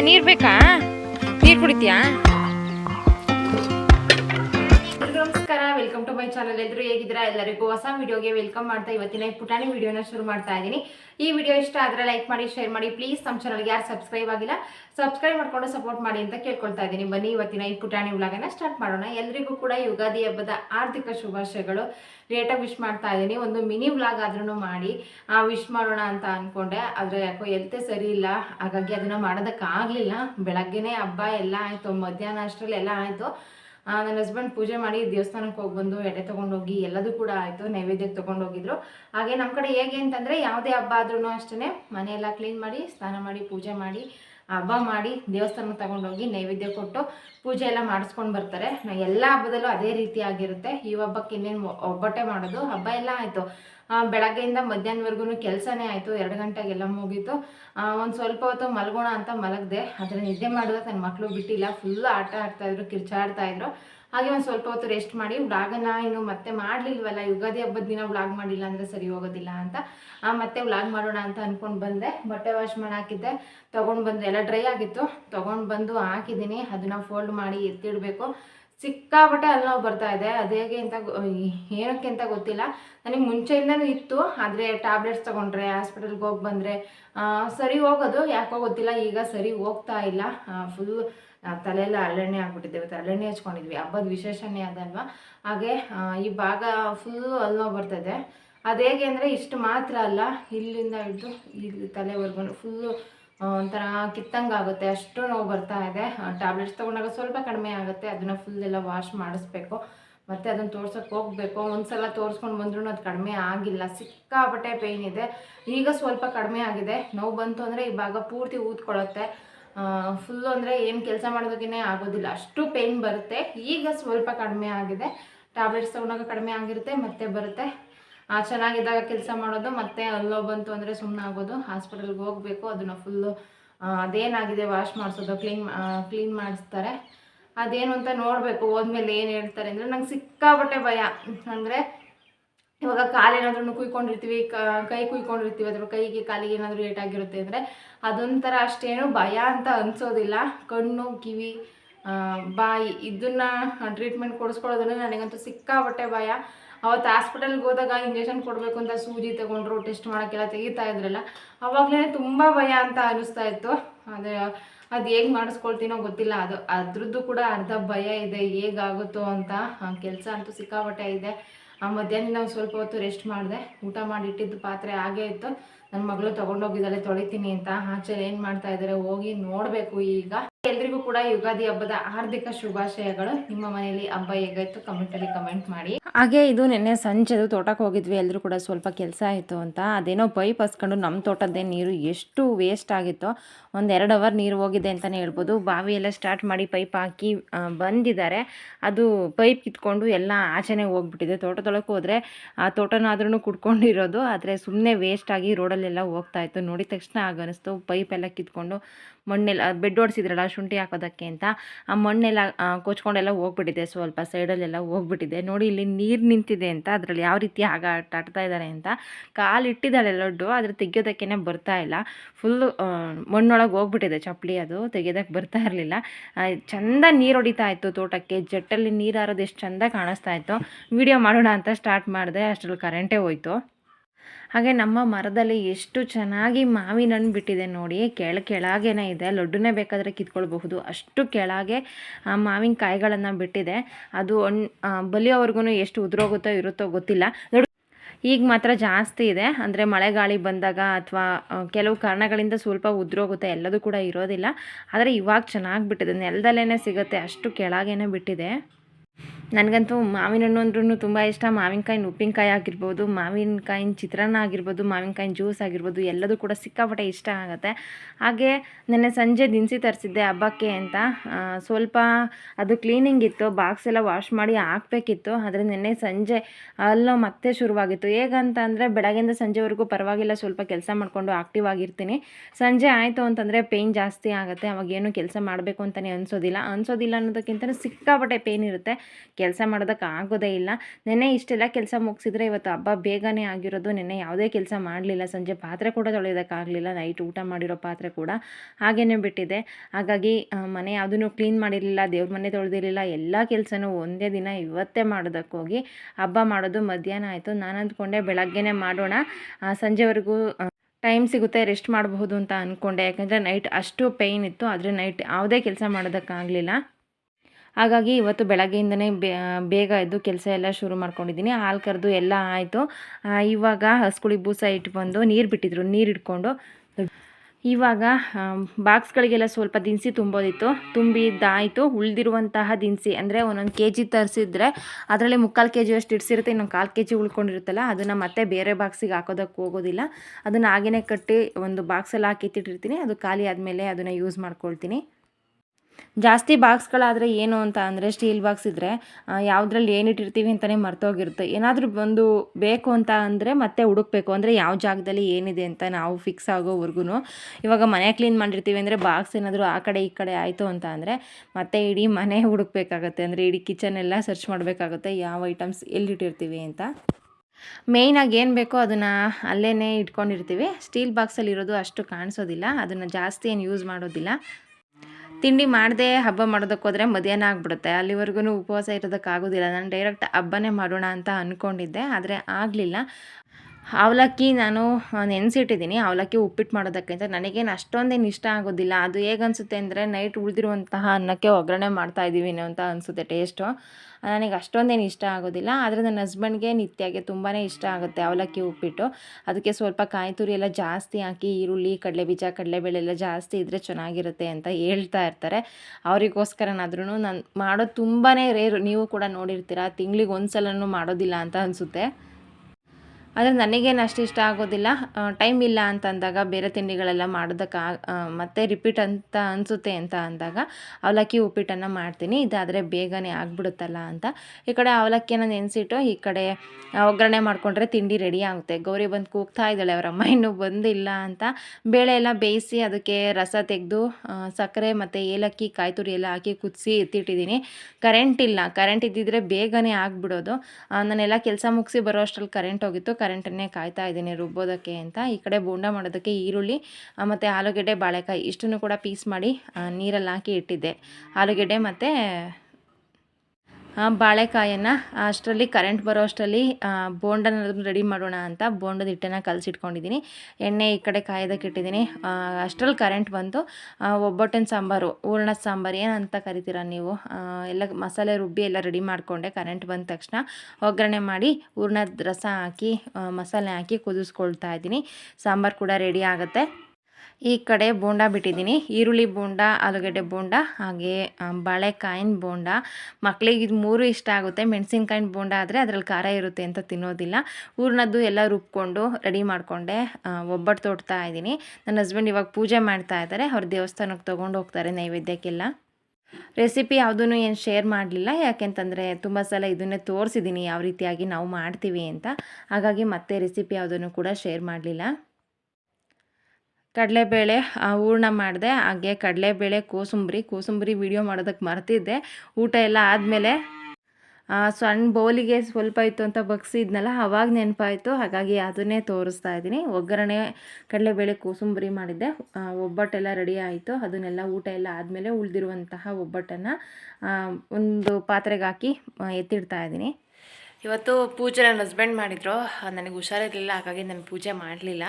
ನೀರು ಬೇಕಾ? ನೀರು ಕುಡಿತೀಯಾ? ನಮಸ್ಕಾರ ವೆಲ್ಕಮ್ ಟು ಮೈ ಚಾನಲ್ ಎಲ್ಲರೂ ಹೇಗಿದ್ದೀರಾ? ಎಲ್ಲರಿಗೂ ಹೊಸ ವಿಡಿಯೋಗೆ ವೆಲ್ಕಮ್ ಮಾಡ್ತಾ ಇವತ್ತಿನ ಪುಟಾಣಿ ವಿಡಿಯೋನ ಶುರು ಮಾಡ್ತಾ ಇದ್ದೀನಿ. ಈ ವಿಡಿಯೋ ಇಷ್ಟ ಆದರೆ ಲೈಕ್ ಮಾಡಿ ಶೇರ್ ಮಾಡಿ. ಪ್ಲೀಸ್ ನಮ್ಮ ಚಾನಲ್ಗೆ ಯಾರು ಸಬ್ಸ್ಕ್ರೈಬ್ ಆಗಿಲ್ಲ ಸಬ್ಸ್ಕ್ರೈಬ್ ಮಾಡ್ಕೊಂಡು ಸಪೋರ್ಟ್ ಮಾಡಿ ಅಂತ ಕೇಳ್ಕೊಳ್ತಾ ಇದ್ದೀನಿ. ಬನ್ನಿ ಇವತ್ತಿನ ಈ ಪುಟಾಣಿ ವ್ಲಾಗನ್ನ ಸ್ಟಾರ್ಟ್ ಮಾಡೋಣ. ಎಲ್ಲರಿಗೂ ಕೂಡ ಯುಗಾದಿ ಹಬ್ಬದ ಆರ್ಥಿಕ ಶುಭಾಶಯಗಳು. ಲೇಟಾಗಿ ವಿಶ್ ಮಾಡ್ತಾ ಇದ್ದೀನಿ. ಒಂದು ಮಿನಿ ವ್ಲಾಗ್ ಆದ್ರೂ ಮಾಡಿ ವಿಶ್ ಮಾಡೋಣ ಅಂತ ಅಂದ್ಕೊಂಡೆ ಆದರೆ ಯಾಕೋ ಎಲ್ತೆ ಸರಿ ಇಲ್ಲ. ಹಾಗಾಗಿ ಅದನ್ನು ಮಾಡೋದಕ್ಕಾಗಲಿಲ್ಲ. ಬೆಳಗ್ಗೆನೇ ಹಬ್ಬ ಎಲ್ಲ ಆಯಿತು, ಮಧ್ಯಾಹ್ನ ಅಷ್ಟರಲ್ಲಿ ಎಲ್ಲ ಆಯಿತು. ನನ್ನ ಹಸ್ಬೆಂಡ್ ಪೂಜೆ ಮಾಡಿ ದೇವಸ್ಥಾನಕ್ಕೆ ಹೋಗಿ ಬಂದು ಎಡೆ ತೊಗೊಂಡೋಗಿ ಎಲ್ಲದೂ ಕೂಡ ಆಯಿತು, ನೈವೇದ್ಯಕ್ಕೆ ತಗೊಂಡೋಗಿದ್ರು. ಹಾಗೆ ನಮ್ಮ ಕಡೆ ಹೇಗೆ ಅಂತಂದರೆ ಯಾವುದೇ ಹಬ್ಬ ಆದ್ರೂ ಅಷ್ಟೇ ಮನೆಯೆಲ್ಲ ಕ್ಲೀನ್ ಮಾಡಿ, ಸ್ನಾನ ಮಾಡಿ, ಪೂಜೆ ಮಾಡಿ ಹಬ್ಬ ಮಾಡಿ ದೇವಸ್ಥಾನಕ್ಕೆ ತಗೊಂಡೋಗಿ ನೈವೇದ್ಯ ಕೊಟ್ಟು ಪೂಜೆ ಎಲ್ಲ ಮಾಡಿಸ್ಕೊಂಡು ಬರ್ತಾರೆ. ಎಲ್ಲ ಹಬ್ಬದಲ್ಲೂ ಅದೇ ರೀತಿ ಆಗಿರುತ್ತೆ. ಈ ಹಬ್ಬಕ್ಕೆ ಇನ್ನೇನು ಒಬ್ಬಟ್ಟೆ ಮಾಡೋದು, ಹಬ್ಬ ಎಲ್ಲ ಆಯಿತು. ಬೆಳಗ್ಗೆಯಿಂದ ಮಧ್ಯಾಹ್ನವರೆಗೂ ಕೆಲಸನೇ ಆಯಿತು. ಎರಡು ಗಂಟೆಗೆಲ್ಲ ಮುಗೀತು. ಒಂದು ಸ್ವಲ್ಪ ಹೊತ್ತು ಮಲಗೋಣ ಅಂತ ಮಲಗದೆ. ಆದರೆ ನಿದ್ದೆ ಮಾಡಿದ್ರೆ ತನ್ನ ಮಕ್ಕಳು ಬಿಟ್ಟಿಲ್ಲ. ಫುಲ್ ಆಟ ಆಡ್ತಾಯಿದ್ರು ಕಿರ್ಚಾಡ್ತಾ ಇದ್ರು. ಹಾಗೆ ಒಂದು ಸ್ವಲ್ಪ ಹೊತ್ತು ರೆಸ್ಟ್ ಮಾಡಿ ವ್ಲಾಗನ್ನ ಇನ್ನು ಮತ್ತೆ ಮಾಡಲಿಲ್ವಲ್ಲ, ಯುಗಾದಿ ಹಬ್ಬದ ದಿನ ವ್ಲಾಗ್ ಮಾಡಿಲ್ಲ ಅಂದರೆ ಸರಿ ಹೋಗೋದಿಲ್ಲ ಅಂತ. ಮತ್ತೆ ವ್ಲಾಗ್ ಮಾಡೋಣ ಅಂತ ಅಂದ್ಕೊಂಡು ಬಂದೆ. ಬಟ್ಟೆ ವಾಶ್ ಮಾಡಿ ಹಾಕಿದ್ದೆ. ತೊಗೊಂಡು ಬಂದು ಎಲ್ಲ ಡ್ರೈ ಆಗಿತ್ತು. ತೊಗೊಂಡು ಬಂದು ಹಾಕಿದ್ದೀನಿ. ಅದನ್ನು ಫೋಲ್ಡ್ ಮಾಡಿ ಎತ್ತಿಡಬೇಕು. ಸಿಕ್ಕಾಬಟ್ಟೆ ಅಲ್ಲಿ ನಾವು ಬರ್ತಾ ಇದೆ. ಅದು ಹೇಗೆ ಅಂತ ಏನಕ್ಕೆ ಅಂತ ಗೊತ್ತಿಲ್ಲ. ನನಗೆ ಮುಂಚೆಯಿಂದನೂ ಇತ್ತು. ಆದರೆ ಟ್ಯಾಬ್ಲೆಟ್ಸ್ ತೊಗೊಂಡ್ರೆ ಹಾಸ್ಪಿಟಲ್ಗೆ ಹೋಗಿ ಬಂದರೆ ಸರಿ ಹೋಗೋದು. ಯಾಕೋ ಗೊತ್ತಿಲ್ಲ. ಈಗ ಸರಿ ಹೋಗ್ತಾ ಇಲ್ಲ. ಫುಲ್ ತಲೆಯೆಲ್ಲ ಹರಳೆಣ್ಣೆ ಆಗ್ಬಿಟ್ಟಿದ್ದೇವೆ ಹರಳೆಣ್ಣೆ ಹಚ್ಕೊಂಡಿದ್ವಿ. ಹಬ್ಬದ ವಿಶೇಷನೇ ಅದಲ್ವಾ? ಹಾಗೆ ಈ ಭಾಗ ಫುಲ್ಲು ಅಲ್ಲೋ ಇದೆ. ಅದು ಹೇಗೆ ಅಂದರೆ ಇಷ್ಟು ಮಾತ್ರ ಅಲ್ಲ, ಇಲ್ಲಿಂದ ಹಿಡಿದು ಇಲ್ಲಿ ತಲೆವರೆಗೂ ಫುಲ್ಲು ಒಂಥರ ಕಿತ್ತಂಗೆ ಆಗುತ್ತೆ. ಅಷ್ಟು ನೋವು ಬರ್ತಾ ಇದೆ. ಟ್ಯಾಬ್ಲೆಟ್ಸ್ ತೊಗೊಂಡಾಗ ಸ್ವಲ್ಪ ಕಡಿಮೆ ಆಗುತ್ತೆ. ಅದನ್ನು ಫುಲ್ ಎಲ್ಲ ವಾಶ್ ಮಾಡಿಸ್ಬೇಕು. ಮತ್ತು ಅದನ್ನು ತೋರ್ಸೋಕ್ಕೆ ಹೋಗಬೇಕು. ಒಂದ್ಸಲ ತೋರಿಸ್ಕೊಂಡು ಬಂದ್ರೂ ಅದು ಕಡಿಮೆ ಆಗಿಲ್ಲ. ಸಿಕ್ಕಾಪಟ್ಟೆ ಪೇಯ್ನ್ ಇದೆ. ಈಗ ಸ್ವಲ್ಪ ಕಡಿಮೆ ಆಗಿದೆ. ನೋವು ಬಂತು ಅಂದರೆ ಈ ಭಾಗ ಪೂರ್ತಿ ಊದ್ಕೊಳ್ಳುತ್ತೆ. ಫುಲ್ಲು ಅಂದರೆ ಏನು ಕೆಲಸ ಮಾಡೋದಕ್ಕೇ ಆಗೋದಿಲ್ಲ. ಅಷ್ಟು ಪೇನ್ ಬರುತ್ತೆ. ಈಗ ಸ್ವಲ್ಪ ಕಡಿಮೆ ಆಗಿದೆ. ಟ್ಯಾಬ್ಲೆಟ್ಸ್ ತಗೊಂಡಾಗ ಕಡಿಮೆ ಆಗಿರುತ್ತೆ, ಮತ್ತೆ ಬರುತ್ತೆ. ಚೆನ್ನಾಗಿದ್ದಾಗ ಕೆಲಸ ಮಾಡೋದು, ಮತ್ತೆ ಅಲ್ಲೋ ಬಂತು ಅಂದರೆ ಸುಮ್ಮನೆ ಆಗೋದು. ಹಾಸ್ಪಿಟಲ್ಗೆ ಹೋಗಬೇಕು, ಅದನ್ನು ಫುಲ್ಲು ಅದೇನಾಗಿದೆ ವಾಶ್ ಮಾಡಿಸೋದು ಕ್ಲೀನ್ ಕ್ಲೀನ್ ಮಾಡಿಸ್ತಾರೆ. ಅದೇನು ಅಂತ ನೋಡಬೇಕು. ಹೋದ್ಮೇಲೆ ಏನು ಹೇಳ್ತಾರೆ ಅಂದರೆ ನಂಗೆ ಸಿಕ್ಕಾಪಟ್ಟೆ ಭಯ. ಅಂದರೆ ಇವಾಗ ಕಾಲೇನಾದ್ರೂ ಕುಯ್ಕೊಂಡಿರ್ತೀವಿ, ಕ- ಕುಯ್ಕೊಂಡಿರ್ತೀವಿ, ಅದ್ರ ಕೈಗೆ ಕಾಲಿಗೆ ಏನಾದರೂ ಏಟಾಗಿರುತ್ತೆ ಅಂದರೆ ಅದೊಂಥರ ಅಷ್ಟೇನು ಭಯ ಅಂತ ಅನಿಸೋದಿಲ್ಲ. ಕಣ್ಣು, ಕಿವಿ ಬಾಯಿ, ಇದನ್ನ ಟ್ರೀಟ್ಮೆಂಟ್ ಕೊಡಿಸ್ಕೊಳ್ಳೋದ್ರೆ ನನಗಂತೂ ಸಿಕ್ಕಾಪಟ್ಟೆ ಭಯ. ಅವತ್ತು ಹಾಸ್ಪಿಟಲ್ಗೆ ಹೋದಾಗ ಇಂಜೆಕ್ಷನ್ ಕೊಡಬೇಕು ಅಂತ ಸೂಜಿ ತಗೊಂಡ್ರು ಟೆಸ್ಟ್ ಮಾಡೋಕ್ಕೆಲ್ಲ ತೆಗಿತಾ ಇದ್ರಲ್ಲ ಅವಾಗಲೇ ತುಂಬ ಭಯ ಅಂತ ಅನ್ನಿಸ್ತಾ ಇತ್ತು. ಅದೇ, ಅದು ಹೇಗೆ ಮಾಡಿಸ್ಕೊಳ್ತೀನೋ ಗೊತ್ತಿಲ್ಲ. ಅದು, ಅದ್ರದ್ದು ಕೂಡ ಅರ್ಧ ಭಯ ಇದೆ, ಹೇಗಾಗುತ್ತೋ ಅಂತ ಕೆಲಸ ಅಂತೂ ಸಿಕ್ಕಾಪಟ್ಟೆ ಇದೆ. ಮಧ್ಯಾಹ್ನ ನಾವು ಸ್ವಲ್ಪ ಹೊತ್ತು ರೆಸ್ಟ್ ಮಾಡಿದೆ. ಊಟ ಮಾಡಿ ಇಟ್ಟಿದ್ದು ಪಾತ್ರೆ ಹಾಗೆ ಇತ್ತು. ನನ್ನ ಮಗಳು ತೊಗೊಂಡೋಗಿದ್ದಾಳೆ, ತೊಳಿತೀನಿ ಅಂತ. ಆಚೆ ಏನು ಮಾಡ್ತಾ ಇದ್ದಾರೆ ಹೋಗಿ ನೋಡಬೇಕು ಈಗ. ಕೂಡ ಯುಗಾದಿ ಹಬ್ಬದ ಹಾರ್ದಿಕ ಶುಭಾಶಯಗಳು ನಿಮ್ಮ ಮನೆಯಲ್ಲಿ ಹಬ್ಬ ಹೇಗಾಯ್ತು? ಕಮೆಂಟಲ್ಲಿ ಕಮೆಂಟ್ ಮಾಡಿ. ಹಾಗೆ ಇದು ನಿನ್ನೆ ಸಂಜೆದು ತೋಟಕ್ಕೆ ಹೋಗಿದ್ವಿ. ಎಲ್ಲರೂ ಕೂಡ ಸ್ವಲ್ಪ ಕೆಲಸ ಆಯಿತು ಅಂತ. ಅದೇನೋ ಪೈಪ್ ಹಸ್ಕೊಂಡು ನಮ್ಮ ತೋಟದ್ದೇ ನೀರು ಎಷ್ಟು ವೇಸ್ಟ್ ಆಗಿತ್ತು, ಒಂದು ಎರಡು ಅವರ್ ನೀರು ಹೋಗಿದೆ ಅಂತಲೇ ಹೇಳ್ಬೋದು. ಬಾವಿ ಎಲ್ಲ ಸ್ಟಾರ್ಟ್ ಮಾಡಿ ಪೈಪ್ ಹಾಕಿ ಬಂದಿದ್ದಾರೆ. ಅದು ಪೈಪ್ ಕಿತ್ಕೊಂಡು ಎಲ್ಲ ಆಚೆನೇ ಹೋಗ್ಬಿಟ್ಟಿದೆ. ತೋಟದೊಳಕ್ಕೆ ಹೋದರೆ ಆ ತೋಟನಾದ್ರೂ ಕುಡ್ಕೊಂಡಿರೋದು. ಆದರೆ ಸುಮ್ಮನೆ ವೇಸ್ಟ್ ಆಗಿ ರೋಡಲ್ಲೆಲ್ಲ ಹೋಗ್ತಾ ಇತ್ತು. ನೋಡಿದ ತಕ್ಷಣ ಆಗ ಅನಿಸ್ತು ಪೈಪ್ ಎಲ್ಲ ಕಿತ್ಕೊಂಡು ಮಣ್ಣೆಲ್ಲ ಬೆಡ್ ಓಡಿಸಿದ್ರಲ್ಲ ಶುಂಠಿ ಹಾಕೋದಕ್ಕೆ ಅಂತ, ಆ ಮಣ್ಣೆಲ್ಲ ಕೊಚ್ಕೊಂಡೆಲ್ಲ ಹೋಗ್ಬಿಟ್ಟಿದೆ ಸ್ವಲ್ಪ ಸೈಡಲ್ಲೆಲ್ಲ ಹೋಗ್ಬಿಟ್ಟಿದೆ. ನೋಡಿ ಇಲ್ಲಿ ನೀರು ನಿಂತಿದೆ ಅಂತ, ಅದರಲ್ಲಿ ಯಾವ ರೀತಿ ಆಗ ಆಟಾಡ್ತಾ ಇದ್ದಾರೆ ಅಂತ. ಕಾಲು ಇಟ್ಟಿದ್ದಾಳೆ ಲಡ್ಡು, ಆದರೆ ತೆಗಿಯೋದಕ್ಕೇ ಬರ್ತಾ ಇಲ್ಲ. ಫುಲ್ಲು ಮಣ್ಣೊಳಗೆ ಹೋಗ್ಬಿಟ್ಟಿದೆ ಚಪ್ಪಲಿ ಅದು ತೆಗಿಯೋದಕ್ಕೆ ಬರ್ತಾ ಇರಲಿಲ್ಲ. ಚಂದ ನೀರು ಹೊಡಿತಾ ಇತ್ತು ತೋಟಕ್ಕೆ, ಜಟ್ಟಲ್ಲಿ ನೀರು ಹಾರೋದು ಎಷ್ಟು ಚಂದ ಕಾಣಿಸ್ತಾ ಇತ್ತು. ವಿಡಿಯೋ ಮಾಡೋಣ ಅಂತ ಸ್ಟಾರ್ಟ್ ಮಾಡಿದೆ, ಅಷ್ಟರಲ್ಲಿ ಕರೆಂಟೇ ಹೋಯ್ತು. ಹಾಗೆ ನಮ್ಮ ಮರದಲ್ಲಿ ಎಷ್ಟು ಚೆನ್ನಾಗಿ ಮಾವಿನ ಹಣ್ಣು ಬಿಟ್ಟಿದೆ ನೋಡಿ. ಕೆಳ ಕೆಳಗೇನೆ ಇದೆ. ಲಡ್ಡುನೇ ಬೇಕಾದರೆ ಕಿತ್ಕೊಳ್ಬಹುದು. ಅಷ್ಟು ಕೆಳಗೆ, ಆ, ಮಾವಿನ ಕಾಯಿಗಳನ್ನು ಬಿಟ್ಟಿದೆ. ಅದು ಹಣ್ಣು ಬಲಿಯೋವರೆಗೂ ಎಷ್ಟು ಉದುರೋಗುತ್ತೋ ಇರುತ್ತೋ ಗೊತ್ತಿಲ್ಲ. ಈಗ ಮಾತ್ರ ಜಾಸ್ತಿ ಇದೆ. ಅಂದರೆ ಮಳೆಗಾಳಿ ಬಂದಾಗ ಅಥವಾ ಕೆಲವು ಕಾರಣಗಳಿಂದ ಸ್ವಲ್ಪ ಉದುರೋಗುತ್ತೆ. ಎಲ್ಲದೂ ಕೂಡ ಇರೋದಿಲ್ಲ. ಆದರೆ ಇವಾಗ ಚೆನ್ನಾಗಿ ಬಿಟ್ಟಿದೆ. ನೆಲದಲ್ಲೇ ಸಿಗುತ್ತೆ. ಅಷ್ಟು ಕೆಳಗೇನೆ ಬಿಟ್ಟಿದೆ. ನನಗಂತೂ ಮಾವಿನ ಹಣ್ಣು ಅಂದ್ರೂ ತುಂಬ ಇಷ್ಟ. ಮಾವಿನಕಾಯಿನ ಉಪ್ಪಿನಕಾಯಿ ಆಗಿರ್ಬೋದು, ಮಾವಿನಕಾಯಿನ ಚಿತ್ರಾನ್ನ ಆಗಿರ್ಬೋದು, ಮಾವಿನಕಾಯಿನ ಜ್ಯೂಸ್ ಆಗಿರ್ಬೋದು, ಎಲ್ಲದೂ ಕೂಡ ಸಿಕ್ಕಾಪಟ್ಟೆ ಇಷ್ಟ ಆಗುತ್ತೆ. ಹಾಗೆ ನೆನ್ನೆ ಸಂಜೆ ದಿನಸಿ ತರಿಸಿದ್ದೆ ಹಬ್ಬಕ್ಕೆ ಅಂತ. ಸ್ವಲ್ಪ ಅದು ಕ್ಲೀನಿಂಗ್ ಇತ್ತು ಬಾಕ್ಸ್ ಎಲ್ಲ ವಾಶ್ ಮಾಡಿ ಹಾಕಬೇಕಿತ್ತು. ಆದರೆ ನೆನ್ನೆ ಸಂಜೆ ಅಲ್ಲೋ ಮತ್ತೆ ಶುರುವಾಗಿತ್ತು. ಹೇಗಂತ ಅಂದರೆ ಬೆಳಗ್ಗೆಯಿಂದ ಸಂಜೆವರೆಗೂ ಪರವಾಗಿಲ್ಲ, ಸ್ವಲ್ಪ ಕೆಲಸ ಮಾಡಿಕೊಂಡು ಆಕ್ಟಿವ್ ಆಗಿರ್ತೀನಿ. ಸಂಜೆ ಆಯಿತು ಅಂತಂದರೆ ಪೇಯ್ನ್ ಜಾಸ್ತಿ ಆಗುತ್ತೆ. ಅವಾಗ ಏನು ಕೆಲಸ ಮಾಡಬೇಕು ಅಂತಲೇ ಅನಿಸೋದಿಲ್ಲ. ಅನಿಸೋದಿಲ್ಲ ಅನ್ನೋದಕ್ಕಿಂತ ಸಿಕ್ಕಾಪಟ್ಟೆ ಪೇಯ್ನ್ ಇರುತ್ತೆ. ಕೆಲಸ ಮಾಡೋದಕ್ಕೆ ಆಗೋದೇ ಇಲ್ಲ. ನೆನ್ನೆ ಇಷ್ಟೆಲ್ಲ ಕೆಲಸ ಮುಗಿಸಿದ್ರೆ ಇವತ್ತು ಹಬ್ಬ ಬೇಗನೆ ಆಗಿರೋದು. ನೆನ್ನೆ ಯಾವುದೇ ಕೆಲಸ ಮಾಡಲಿಲ್ಲ. ಸಂಜೆ ಪಾತ್ರೆ ಕೂಡ ತೊಳೆಯೋದಕ್ಕಾಗಲಿಲ್ಲ ನೈಟ್ ಊಟ ಮಾಡಿರೋ ಪಾತ್ರೆ ಕೂಡ ಹಾಗೇ ಬಿಟ್ಟಿದೆ. ಹಾಗಾಗಿ ಮನೆ ಯಾವುದೂ ಕ್ಲೀನ್ ಮಾಡಿರಲಿಲ್ಲ. ದೇವ್ರ ಮನೆ ತೊಳೆದಿರಲಿಲ್ಲ. ಎಲ್ಲ ಕೆಲಸನೂ ಒಂದೇ ದಿನ ಇವತ್ತೇ ಮಾಡೋದಕ್ಕೋಗಿ ಹಬ್ಬ ಮಾಡೋದು ಮಧ್ಯಾಹ್ನ ಆಯಿತು. ನಾನು ಅಂದ್ಕೊಂಡೆ ಬೆಳಗ್ಗೆನೇ ಮಾಡೋಣ. ಸಂಜೆವರೆಗೂ ಟೈಮ್ ಸಿಗುತ್ತೆ. ರೆಸ್ಟ್ ಮಾಡಬಹುದು ಅಂತ ಅಂದ್ಕೊಂಡೆ ಯಾಕಂದರೆ ನೈಟ್ ಅಷ್ಟು ಪೇಯ್ನ್ ಇತ್ತು. ಆದರೆ ನೈಟ್ ಯಾವುದೇ ಕೆಲಸ ಮಾಡೋದಕ್ಕಾಗಲಿಲ್ಲ ಹಾಗಾಗಿ ಇವತ್ತು ಬೆಳಗ್ಗೆಯಿಂದನೇ ಬೇಗ ಎದ್ದು ಕೆಲಸ ಎಲ್ಲ ಶುರು ಮಾಡ್ಕೊಂಡಿದ್ದೀನಿ. ಹಾಲು ಕರೆದು ಎಲ್ಲ ಆಯಿತು. ಇವಾಗ ಹಸ್ಕುಳಿ ಬೂಸ ಇಟ್ಟು ಬಂದು ನೀರು ಬಿಟ್ಟಿದ್ರು. ನೀರು ಇಟ್ಕೊಂಡು ಇವಾಗ ಬಾಕ್ಸ್ಗಳಿಗೆಲ್ಲ ಸ್ವಲ್ಪ ದಿನಸಿ ತುಂಬೋದಿತ್ತು. ತುಂಬಿದ್ದಾಯಿತು ಉಳಿದಿರುವಂತಹ ದಿನಸಿ, ಅಂದರೆ ಒಂದೊಂದು ಕೆ ಜಿ ತರಿಸಿದ್ರೆ ಅದರಲ್ಲಿ ಮುಕ್ಕಾಲು ಕೆ ಜಿಯಷ್ಟು ಇಡ್ಸಿರುತ್ತೆ. ಇನ್ನೊಂದು ಕಾಲು ಕೆ ಜಿ ಉಳ್ಕೊಂಡಿರುತ್ತಲ್ಲ, ಅದನ್ನು ಮತ್ತೆ ಬೇರೆ ಬಾಕ್ಸಿಗೆ ಹಾಕೋದಕ್ಕೆ ಹೋಗೋದಿಲ್ಲ. ಅದನ್ನು ಹಾಗೆಯೇ ಕಟ್ಟಿ ಒಂದು ಬಾಕ್ಸಲ್ಲಿ ಹಾಕಿ ಎತ್ತಿಟ್ಟಿರ್ತೀನಿ ಅದು ಖಾಲಿ ಆದಮೇಲೆ ಅದನ್ನು ಯೂಸ್ ಮಾಡ್ಕೊಳ್ತೀನಿ. ಜಾಸ್ತಿ ಬಾಕ್ಸ್ಗಳಾದರೆ ಏನು ಅಂತ ಅಂದರೆ ಸ್ಟೀಲ್ ಬಾಕ್ಸ್ ಇದ್ದರೆ ಯಾವುದ್ರಲ್ಲಿ ಏನಿಟ್ಟಿರ್ತೀವಿ ಅಂತಲೇ ಮರ್ತೋಗಿರುತ್ತೆ. ಏನಾದರೂ ಒಂದು ಬೇಕು ಅಂತ ಅಂದರೆ ಮತ್ತೆ ಹುಡುಕ್ಬೇಕು. ಅಂದರೆ ಯಾವ ಜಾಗದಲ್ಲಿ ಏನಿದೆ ಅಂತ ನಾವು ಫಿಕ್ಸ್ ಆಗೋವರೆಗೂ ಇವಾಗ ಮನೆ ಕ್ಲೀನ್ ಮಾಡಿರ್ತೀವಿ ಅಂದರೆ ಬಾಕ್ಸ್ ಏನಾದರೂ ಆ ಕಡೆ ಈ ಕಡೆ ಆಯಿತು ಅಂತ ಅಂದರೆ ಮತ್ತೆ ಇಡೀ ಮನೆ ಹುಡುಕ್ಬೇಕಾಗತ್ತೆ. ಅಂದರೆ ಇಡೀ ಕಿಚನ್ ಎಲ್ಲ ಸರ್ಚ್ ಮಾಡಬೇಕಾಗುತ್ತೆ. ಯಾವ ಐಟಮ್ಸ್ ಎಲ್ಲಿಟ್ಟಿರ್ತೀವಿ ಅಂತ. ಮೇಯ್ನಾಗಿ ಏನು ಬೇಕೋ ಅದನ್ನು ಅಲ್ಲೇ ಇಟ್ಕೊಂಡಿರ್ತೀವಿ. ಸ್ಟೀಲ್ ಬಾಕ್ಸಲ್ಲಿ ಇರೋದು ಅಷ್ಟು ಕಾಣಿಸೋದಿಲ್ಲ. ಅದನ್ನು ಜಾಸ್ತಿ ಏನು ಯೂಸ್ ಮಾಡೋದಿಲ್ಲ. ತಿಂಡಿ ಮಾಡದೆ ಹಬ್ಬ ಮಾಡೋದಕ್ಕೆ ಹೋದರೆ ಮಧ್ಯಾಹ್ನ ಆಗ್ಬಿಡುತ್ತೆ. ಅಲ್ಲಿವರೆಗೂ ಉಪವಾಸ ಇರೋದಕ್ಕಾಗೋದಿಲ್ಲ. ನಾನು ಡೈರೆಕ್ಟ್ ಹಬ್ಬನೇ ಮಾಡೋಣ ಅಂತ ಅಂದ್ಕೊಂಡಿದ್ದೆ ಆದರೆ ಆಗಲಿಲ್ಲ. ಅವಲಕ್ಕಿ ನಾನು ನೆನೆಸಿಟ್ಟಿದ್ದೀನಿ ಅವಲಕ್ಕಿ ಉಪ್ಪಿಟ್ಟು ಮಾಡೋದಕ್ಕೆ ಅಂತ ನನಗೇನು ಅಷ್ಟೊಂದೇನು ಇಷ್ಟ ಆಗೋದಿಲ್ಲ. ಅದು ಹೇಗೆ ಅನಿಸುತ್ತೆ ಅಂದರೆ ನೈಟ್ ಉಳಿದಿರುವಂತಹ ಅನ್ನಕ್ಕೆ ಒಗ್ಗರಣೆ ಮಾಡ್ತಾ ಇದ್ದೀವಿ ಅಂತ ಅನಿಸುತ್ತೆ ಟೇಸ್ಟು ನನಗೆ ಅಷ್ಟೊಂದೇನು ಇಷ್ಟ ಆಗೋದಿಲ್ಲ. ಆದರೆ ನನ್ನ ಹಸ್ಬೆಂಡ್ಗೆ ನಿತ್ಯಗೆ ತುಂಬಾ ಇಷ್ಟ ಆಗುತ್ತೆ ಅವಲಕ್ಕಿ ಉಪ್ಪಿಟ್ಟು. ಅದಕ್ಕೆ ಸ್ವಲ್ಪ ಕಾಯಿ ತುರಿ ಎಲ್ಲ ಜಾಸ್ತಿ ಹಾಕಿ, ಈರುಳ್ಳಿ ಕಡಲೆ ಕಡಲೆಬೀಜ, ಕಡಲೆಬೇಳೆ ಎಲ್ಲ ಜಾಸ್ತಿ ಇದ್ದರೆ ಚೆನ್ನಾಗಿರುತ್ತೆ ಅಂತ ಹೇಳ್ತಾ ಇರ್ತಾರೆ. ಅವರಿಗೋಸ್ಕರನಾದ್ರೂ ನಾನು ಮಾಡೋದು ತುಂಬಾ ರೇರು ನೀವು ಕೂಡ ನೋಡಿರ್ತೀರ, ತಿಂಗ್ಳಿಗೆ ಒಂದು ಸಲನೂ ಮಾಡೋದಿಲ್ಲ ಅಂತ ಅನಿಸುತ್ತೆ. ಆದರೆ ನನಗೇನು ಅಷ್ಟು ಇಷ್ಟ ಆಗೋದಿಲ್ಲ. ಟೈಮ್ ಇಲ್ಲ ಅಂತ ಅಂದಾಗ, ಬೇರೆ ತಿಂಡಿಗಳೆಲ್ಲ ಮಾಡೋದಕ್ಕೆ ಮತ್ತೆ ರಿಪೀಟ್ ಅಂತ ಅನಿಸುತ್ತೆ ಅಂತ ಅಂದಾಗ, ಅವಲಕ್ಕಿ ಉಪ್ಪಿಟ್ಟನ್ನು ಮಾಡ್ತೀನಿ. ಇದಾದರೆ ಬೇಗನೆ ಆಗಿಬಿಡುತ್ತಲ್ಲ ಅಂತ. ಈ ಕಡೆ ಅವಲಕ್ಕಿಯನ್ನು ನೆನೆಸಿಟ್ಟು, ಈ ಕಡೆ ಒಗ್ಗರಣೆ ಮಾಡಿಕೊಂಡ್ರೆ ತಿಂಡಿ ರೆಡಿ ಆಗುತ್ತೆ. ಗೌರಿ ಬಂದು ಕೂಗ್ತಾ ಇದ್ದಾಳೆ, ಅವರ ಅಮ್ಮ ಇನ್ನೂ ಬಂದಿಲ್ಲ ಅಂತ. ಬೇಳೆ ಎಲ್ಲ ಬೇಯಿಸಿ ಅದಕ್ಕೆ ರಸ ತೆಗೆದು ಸಕ್ಕರೆ ಮತ್ತು ಏಲಕ್ಕಿ ಕಾಯಿ ತುರಿ ಎಲ್ಲ ಹಾಕಿ ಕುದಿಸಿ ಎತ್ತಿಟ್ಟಿದ್ದೀನಿ. ಕರೆಂಟ್ ಇಲ್ಲ. ಕರೆಂಟ್ ಇದ್ದಿದ್ರೆ ಬೇಗನೆ ಆಗಿಬಿಡೋದು. ನಾನೆಲ್ಲ ಕೆಲಸ ಮುಗಿಸಿ ಬರೋ ಅಷ್ಟರಲ್ಲಿ ಕರೆಂಟ್ ಹೋಗಿತ್ತು. ಕರೆಂಟನ್ನೇ ಕಾಯ್ತಾ ಇದ್ದೀನಿ ರುಬ್ಬೋದಕ್ಕೆ ಅಂತ. ಈ ಕಡೆ ಬೋಂಡ ಮಾಡೋದಕ್ಕೆ ಈರುಳ್ಳಿ ಮತ್ತು ಆಲೂಗೆಡ್ಡೆ, ಬಾಳೆಕಾಯಿ ಇಷ್ಟನ್ನು ಕೂಡ ಪೀಸ್ ಮಾಡಿ ನೀರಲ್ಲಿ ಹಾಕಿ ಇಟ್ಟಿದ್ದೆ. ಆಲೂಗೆಡ್ಡೆ ಮತ್ತು ಬಾಳೆಕಾಯನ್ನು ಅಷ್ಟರಲ್ಲಿ ಕರೆಂಟ್ ಬರೋ ಅಷ್ಟರಲ್ಲಿ ಬೋಂಡನ ರೆಡಿ ಮಾಡೋಣ ಅಂತ ಬೋಂಡದ ಹಿಟ್ಟನ್ನು ಕಲಸಿಟ್ಕೊಂಡಿದ್ದೀನಿ ಎಣ್ಣೆ ಈ ಕಡೆ ಕಾಯೋದಕ್ಕೆ ಇಟ್ಟಿದ್ದೀನಿ ಅಷ್ಟರಲ್ಲಿ ಕರೆಂಟ್ ಆ, ಒಬ್ಬಟ್ಟಿನ ಸಾಂಬಾರು ಹೂರ್ಣದ ಸಾಂಬಾರು ಏನಂತ ಕರಿತೀರ ನೀವು? ಎಲ್ಲ ಮಸಾಲೆ ರುಬ್ಬಿ ಎಲ್ಲ ರೆಡಿ ಮಾಡಿಕೊಂಡೆ. ಕರೆಂಟ್ ಬಂದ ತಕ್ಷಣ ಒಗ್ಗರಣೆ ಮಾಡಿ ಹೂರ್ಣದ ರಸ ಹಾಕಿ ಮಸಾಲೆ ಹಾಕಿ ಕುದಿಸ್ಕೊಳ್ತಾ ಇದ್ದೀನಿ. ಸಾಂಬಾರು ಕೂಡ ರೆಡಿ ಆಗುತ್ತೆ. ಈ ಕಡೆ ಬೋಂಡ ಬಿಟ್ಟಿದ್ದೀನಿ. ಈರುಳ್ಳಿ ಬೋಂಡ, ಆಲೂಗಡ್ಡೆ ಬೋಂಡ, ಹಾಗೆ ಬಾಳೆಕಾಯಿನ ಬೋಂಡ. ಮಕ್ಕಳಿಗೆ ಇದು ಮೂರು ಇಷ್ಟ ಆಗುತ್ತೆ. ಮೆಣಸಿನ್ಕಾಯಿನ ಬೋಂಡ ಆದರೆ ಅದರಲ್ಲಿ ಖಾರ ಇರುತ್ತೆ ಅಂತ ತಿನ್ನೋದಿಲ್ಲ. ಊರ್ನದ್ದು ಎಲ್ಲ ರುಬ್ಕೊಂಡು ರೆಡಿ ಮಾಡಿಕೊಂಡೆ. ಒಬ್ಬಟ್ಟು ತೊಡ್ತಾ ಇದ್ದೀನಿ. ನನ್ನ ಹಸ್ಬೆಂಡ್ ಇವಾಗ ಪೂಜೆ ಮಾಡ್ತಾ ಇದ್ದಾರೆ. ಅವ್ರ ದೇವಸ್ಥಾನಕ್ಕೆ ತೊಗೊಂಡು ಹೋಗ್ತಾರೆ ನೈವೇದ್ಯಕ್ಕೆಲ್ಲ. ರೆಸಿಪಿ ಯಾವುದೂ ಏನು ಶೇರ್ ಮಾಡಲಿಲ್ಲ. ಯಾಕೆಂತಂದರೆ ತುಂಬ ಸಲ ಇದನ್ನೇ ತೋರಿಸಿದ್ದೀನಿ ಯಾವ ರೀತಿಯಾಗಿ ನಾವು ಮಾಡ್ತೀವಿ ಅಂತ. ಹಾಗಾಗಿ ಮತ್ತೆ ರೆಸಿಪಿ ಯಾವುದನ್ನು ಕೂಡ ಶೇರ್ ಮಾಡಲಿಲ್ಲ. ಕಡಲೆಬೇಳೆ ಹೂರ್ಣ ಮಾಡಿದೆ, ಹಾಗೆ ಕಡಲೆಬೇಳೆ, ಕೋಸಂಬರಿ ಕೋಸಂಬರಿ ವಿಡಿಯೋ ಮಾಡೋದಕ್ಕೆ ಮರ್ತಿದ್ದೆ. ಊಟ ಎಲ್ಲ ಆದಮೇಲೆ ಸಣ್ಣ ಬೌಲಿಗೆ ಸ್ವಲ್ಪ ಇತ್ತು ಅಂತ ಬಗ್ಸಿದ್ನಲ್ಲ, ಅವಾಗ ನೆನಪಾಯಿತು. ಹಾಗಾಗಿ ಅದನ್ನೇ ತೋರಿಸ್ತಾ ಇದ್ದೀನಿ. ಒಗ್ಗರಣೆ, ಕಡಲೆಬೇಳೆ, ಕೋಸಂಬರಿ ಮಾಡಿದ್ದೆ. ಒಬ್ಬಟ್ಟೆಲ್ಲ ರೆಡಿ ಆಯಿತು. ಅದನ್ನೆಲ್ಲ ಊಟ ಎಲ್ಲ ಆದಮೇಲೆ ಉಳಿದಿರುವಂತಹ ಒಬ್ಬಟ್ಟನ್ನು ಒಂದು ಪಾತ್ರೆಗೆ ಹಾಕಿ ಎತ್ತಿಡ್ತಾ ಇದ್ದೀನಿ. ಇವತ್ತು ಪೂಜೆ ನನ್ನ ಹಸ್ಬೆಂಡ್ ಮಾಡಿದರು. ನನಗೆ ಹುಷಾರಿರಲಿಲ್ಲ, ಹಾಗಾಗಿ ನಾನು ಪೂಜೆ ಮಾಡಲಿಲ್ಲ.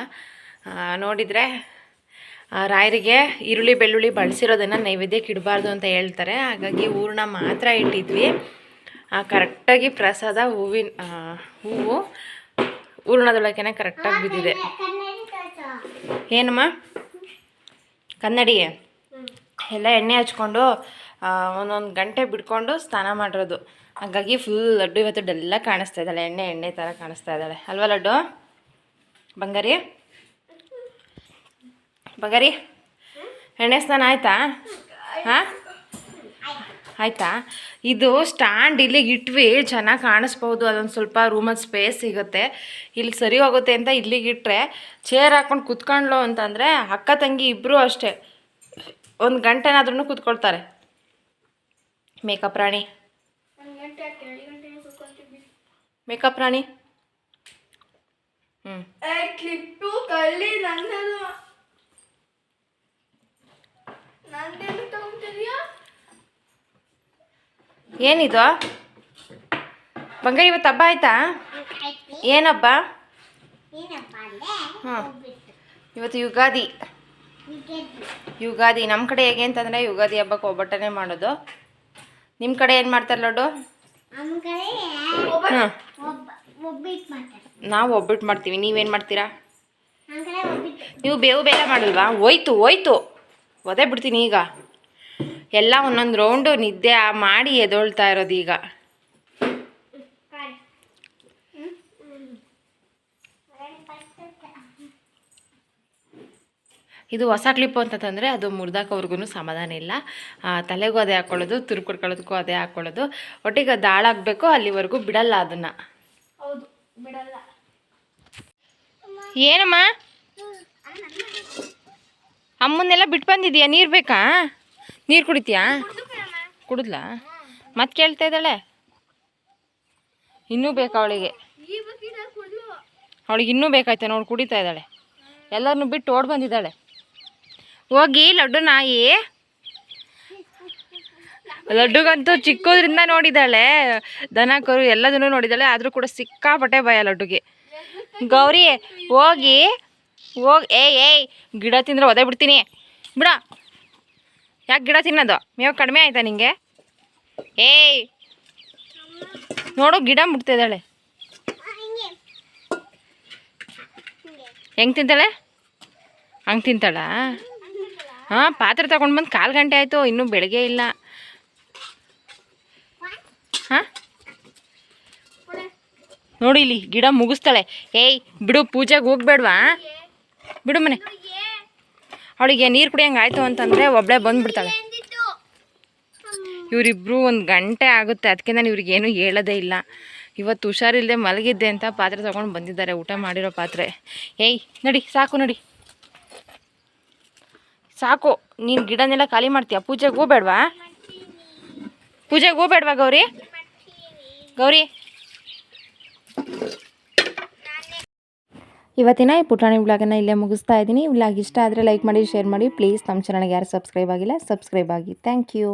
ನೋಡಿದರೆ ರಾಯರಿಗೆ ಈರುಳ್ಳಿ, ಬೆಳ್ಳುಳ್ಳಿ ಬಳಸಿರೋದನ್ನು ನೈವೇದ್ಯಕ್ಕೆ ಇಡಬಾರ್ದು ಅಂತ ಹೇಳ್ತಾರೆ. ಹಾಗಾಗಿ ಹೂರ್ಣ ಮಾತ್ರ ಇಟ್ಟಿದ್ವಿ. ಕರೆಕ್ಟಾಗಿ ಪ್ರಸಾದ ಹೂವಿನ ಹೂವು ಹೂರ್ಣದೊಳಗೇನೆ ಕರೆಕ್ಟಾಗಿ ಬಿದ್ದಿದೆ. ಏನಮ್ಮ? ಕನ್ನಡಿ ಎಲ್ಲ ಎಣ್ಣೆ ಹಚ್ಕೊಂಡು ಒಂದೊಂದು ಗಂಟೆ ಬಿಟ್ಕೊಂಡು ಸ್ನಾನ ಮಾಡಿರೋದು. ಹಾಗಾಗಿ ಫುಲ್ ಲಡ್ಡು ಇವತ್ತು ಡಲ್ಲ ಕಾಣಿಸ್ತಾ ಇದ್ದಾಳೆ. ಎಣ್ಣೆ ಎಣ್ಣೆ ಥರ ಕಾಣಿಸ್ತಾ ಇದ್ದಾಳೆ. ಅಲ್ವಾ ಲಡ್ಡು? ಬಂಗಾರಿ? ಬಂಗಾರಿ? ಎಣ್ಣೆ ಸ್ನಾನ ಆಯ್ತಾ? ಹಾಂ? ಆಯಿತಾ? ಇದು ಸ್ಟ್ಯಾಂಡ್ ಇಲ್ಲಿಗೆ ಇಟ್ವಿ ಚೆನ್ನಾಗಿ ಕಾಣಿಸ್ಬೋದು ಅದೊಂದು ಸ್ವಲ್ಪ ರೂಮಲ್ಲಿ ಸ್ಪೇಸ್ ಸಿಗುತ್ತೆ. ಇಲ್ಲಿ ಸರಿ ಹೋಗುತ್ತೆ ಅಂತ ಇಲ್ಲಿಗೆ ಇಟ್ಟರೆ ಚೇರ್ ಹಾಕ್ಕೊಂಡು ಕುತ್ಕೊಂಡ್ಲು ಅಂತಂದರೆ ಅಕ್ಕ ತಂಗಿ ಇಬ್ಬರು ಅಷ್ಟೇ. ಒಂದು ಗಂಟೆನಾದ್ರೂ ಕೂತ್ಕೊಳ್ತಾರೆ. ಮೇಕಪ್ ರಾಣಿ. ಮೇಕಪ್ ರಾಣಿ. ಹ್ಞೂ ಏನಿದು? ಬಂಗಾರ ಇವತ್ತು ಹಬ್ಬ ಆಯ್ತಾ? ಏನಬ್ಬ? ಹಾಂ. ಇವತ್ತು ಯುಗಾದಿ. ಯುಗಾದಿ. ನಮ್ಮ ಕಡೆ ಹೇಗೆ ಅಂತಂದರೆ ಯುಗಾದಿ ಹಬ್ಬಕ್ಕೆ ಒಬ್ಬಟ್ಟನೆ ಮಾಡೋದು. ನಿಮ್ಮ ಕಡೆ ಏನು ಮಾಡ್ತಾರೆ ಲಡ್ಡು? ಹಾಂ ನಾವು ಒಬ್ಬಿಟ್ಟು ಮಾಡ್ತೀವಿ ನೀವೇನು ಮಾಡ್ತೀರಾ ನೀವು ಬೇವು ಬೇರೆ ಮಾಡಲ್ವಾ ಹೋಯ್ತು ಹೋಯ್ತು ಒದೆ ಬಿಡ್ತೀನಿ ಈಗ. ಎಲ್ಲ ಒಂದೊಂದು ರೌಂಡು ನಿದ್ದೆ ಮಾಡಿ ಎದೊಳ್ತಾ ಇರೋದು ಈಗ. ಇದು ಹೊಸ ಕ್ಲಿಪ್ಪು ಅಂತಂದರೆ ಅದು ಮುರಿದಾಕೋವ್ರಿಗೂ ಸಮಾಧಾನ ಇಲ್ಲ. ಆ, ತಲೆಗೂ ಅದೇ ಹಾಕ್ಕೊಳ್ಳೋದು ತುರು ಕೊಡ್ಕೊಳ್ಳೋದಕ್ಕೂ ಅದೇ ಹಾಕ್ಕೊಳ್ಳೋದು ಒಟ್ಟಿಗೆ ಅದು ಹಾಳಾಗಬೇಕು ಅಲ್ಲಿವರೆಗೂ ಬಿಡಲ್ಲ ಅದನ್ನು. ಏನಮ್ಮ? ಅಮ್ಮನ್ನೆಲ್ಲ ಬಿಟ್ಟು ಬಂದಿದ್ಯಾ? ನೀರು ಬೇಕಾ? ನೀರು ಕುಡಿತೀಯಾ? ಕುಡಿದ್ಲಾ? ಮತ್ತೆ ಕೇಳ್ತಾ ಇದ್ದಾಳೆ? ಇನ್ನೂ ಬೇಕಾ ಅವಳಿಗೆ? ಅವಳಿಗೆ ಇನ್ನೂ ಬೇಕಾಯ್ತಾ ನೋಡಿ, ಕುಡಿತಾ ಇದ್ದಾಳೆ. ಎಲ್ಲರನ್ನು ಬಿಟ್ಟು ಓಡ್ ಬಂದಿದ್ದಾಳೆ. ಹೋಗಿ ಲಡ್ಡು ನಾಯಿ. ಲಡ್ಡುಗಂತೂ ಚಿಕ್ಕೋದ್ರಿಂದ ನೋಡಿದ್ದಾಳೆ. ದನ ಕರು ಎಲ್ಲದನ್ನೂ ನೋಡಿದ್ದಾಳೆ. ಆದರೂ ಕೂಡ ಸಿಕ್ಕಾಪಟ್ಟೆ ಭಯ ಲಡ್ಡುಗೆ. ಗೌರಿ, ಹೋಗಿ ಹೋಗಿ, ಏಯ್ ಏಯ್, ಗಿಡ ತಿಂದ್ರೆ ಒದೆ ಬಿಡ್ತೀನಿ. ಬಿಡ. ಯಾಕೆ ಗಿಡ ತಿನ್ನೋದು? ಮೇವು ಕಡಿಮೆ ಆಯ್ತಾ ನಿಂಗೆ? ಏಯ್. ನೋಡು, ಗಿಡ ಮುಟ್ತಿದ್ದಾಳೆ ಹೆಂಗೆ ತಿಂತಾಳೆ? ಹಂಗೆ ತಿಂತಾಳಾ? ಹಾಂ, ಪಾತ್ರೆ ತಗೊಂಡು ಬಂದು ಕಾಲು ಗಂಟೆ ಆಯಿತು, ಇನ್ನೂ ಬೆಳಗ್ಗೆ ಇಲ್ಲ. ಹಾಂ? ನೋಡಿ ಇಲ್ಲಿ, ಗಿಡ ಮುಗಿಸ್ತಾಳೆ. ಏಯ್, ಬಿಡು, ಪೂಜೆಗೆ ಹೋಗ್ಬೇಡ್ವಾ? ಬಿಡು ಮನೆ. ಅವಳಿಗೆ ನೀರು ಕುಡಿಯಂಗೆ ಆಯಿತು ಅಂತಂದರೆ ಒಬ್ಬಳೇ ಬಂದುಬಿಡ್ತಾಳೆ. ಇವರಿಬ್ಬರು ಒಂದು ಗಂಟೆ ಆಗುತ್ತೆ. ಅದಕ್ಕೆ ನಾನು ಇವ್ರಿಗೇನು ಹೇಳೋದೇ ಇಲ್ಲ. ಇವತ್ತು ಹುಷಾರಿಲ್ಲದೆ ಮಲಗಿದ್ದೆ ಅಂತ ಪಾತ್ರೆ ತೊಗೊಂಡು ಬಂದಿದ್ದಾರೆ. ಊಟ ಮಾಡಿರೋ ಪಾತ್ರೆ. ಏಯ್, ನಡಿ, ಸಾಕು ನಡಿ. ಸಾಕು. ನೀನು ಗಿಡನೆಲ್ಲ ಖಾಲಿ ಮಾಡ್ತೀಯ? ಪೂಜೆಗೆ ಹೋಗ್ಬೇಡ್ವಾ? ಪೂಜೆಗೆ ಹೋಗ್ಬೇಡ್ವಾ ಗೌರಿ? ಗೌರಿ? ಇವತ್ತಿನ ಈ ಪುಟಾಣಿ ವ್ಲಾಗನ್ನು ಇಲ್ಲೇ ಮುಗಿಸ್ತಾ ಇದ್ದೀನಿ. ವ್ಲಾಗ್ ಇಷ್ಟ ಆದರೆ ಲೈಕ್ ಮಾಡಿ ಶೇರ್ ಮಾಡಿ. ಪ್ಲೀಸ್ ನಮ್ಮ ಚಾನಲ್ಗೆ ಯಾರು ಸಬ್ಸ್ಕ್ರೈಬ್ ಆಗಿಲ್ಲ ಸಬ್ಸ್ಕ್ರೈಬ್ ಆಗಿ. Thank you